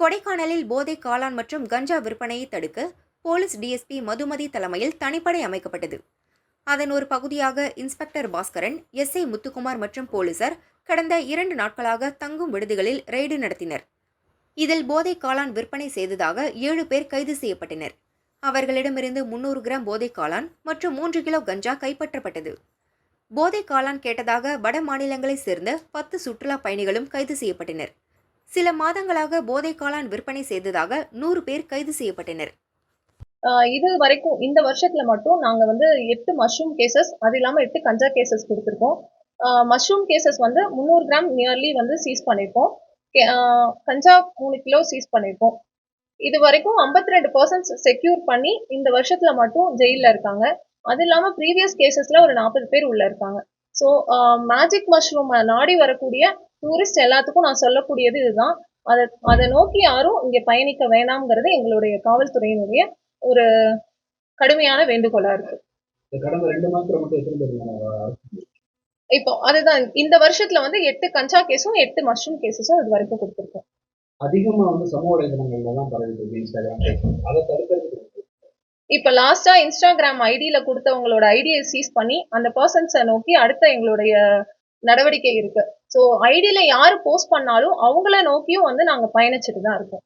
கொடைக்கானலில் போதை காளான் மற்றும் கஞ்சா விற்பனையை தடுக்க போலீஸ் டிஎஸ்பி மதுமதி தலைமையில் தனிப்படை அமைக்கப்பட்டது. அதன் ஒரு பகுதியாக இன்ஸ்பெக்டர் பாஸ்கரன் எஸ்ஐ முத்துக்குமார் மற்றும் போலீசார் கடந்த இரண்டு நாட்களாக தங்கும் விடுதிகளில் ரெய்டு நடத்தினர். இதில் போதை காளான் விற்பனை செய்ததாக ஏழு பேர் கைது செய்யப்பட்டனர். அவர்களிடமிருந்து முன்னூறு கிராம் போதை காளான் மற்றும் மூன்று கிலோ கஞ்சா கைப்பற்றப்பட்டது. போதை காளான் கேட்டதாக வட மாநிலங்களைச் சேர்ந்த பத்து சுற்றுலா பயணிகளும் கைது செய்யப்பட்டனர். சில மாதங்களாக போதை காளான் விற்பனை செய்ததாக நூறு பேர் கைது செய்யப்பட்டனர். இது வரைக்கும் இந்த வருஷத்துல மட்டும் நாங்க வந்து எட்டு மஷ்ரூம் கேசஸ் அது இல்லாம எட்டு கஞ்சா கேசஸ் கொடுத்துருக்கோம். மஷ்ரூம் கேசஸ் வந்து முந்நூறு கிராம் நியர்லி வந்து சீஸ் பண்ணியிருக்கோம் கே- கஞ்சா மூணு கிலோ சீஸ் பண்ணியிருக்கோம் இது வரைக்கும் 52% ரெண்டு பர்சன்ட் செக்யூர் பண்ணி இந்த வருஷத்துல மட்டும் ஜெயிலில் இருக்காங்க. அது இல்லாமல் ப்ரீவியஸ் கேசஸ்ல ஒரு நாற்பது பேர் உள்ள இருக்காங்க. ஸோ மேஜிக் மஷ்ரூம் நாடி வரக்கூடிய டூரிஸ்ட் எல்லாத்துக்கும் நான் சொல்லக்கூடியது இதுதான். அதை அதை நோக்கி யாரும் இங்க பயணிக்க வேணாம்ங்கிறது எங்களுடைய காவல்துறையினுடைய ஒரு கடுமையான வேண்டுகோளா இருக்கு. இப்போ அதுதான் இந்த வருஷத்துல வந்து எட்டு கஞ்சா கேஸும் எட்டு மஷ்ரூம் கேசஸும் இது வரைக்கும் கொடுத்துருக்கோம். அதிகமா வந்து சமூக வலைதளங்கள்ல தான் பரவிட்டு இன்ஸ்டாகிராம். அதை தடுக்கிறதுக்கு இப்போ லாஸ்டா இன்ஸ்டாகிராம் ஐடியில கொடுத்தவங்களோட ஐடியை சீஸ் பண்ணி அந்த பர்சன்ஸை நோக்கி அடுத்த எங்களுடைய நடவடிக்கை இருக்கு. ஸோ ஐடியில் யார் போஸ்ட் பண்ணாலும் அவங்கள நோக்கியும் வந்து நாங்கள் பயணிச்சுட்டு தான் இருக்கோம்.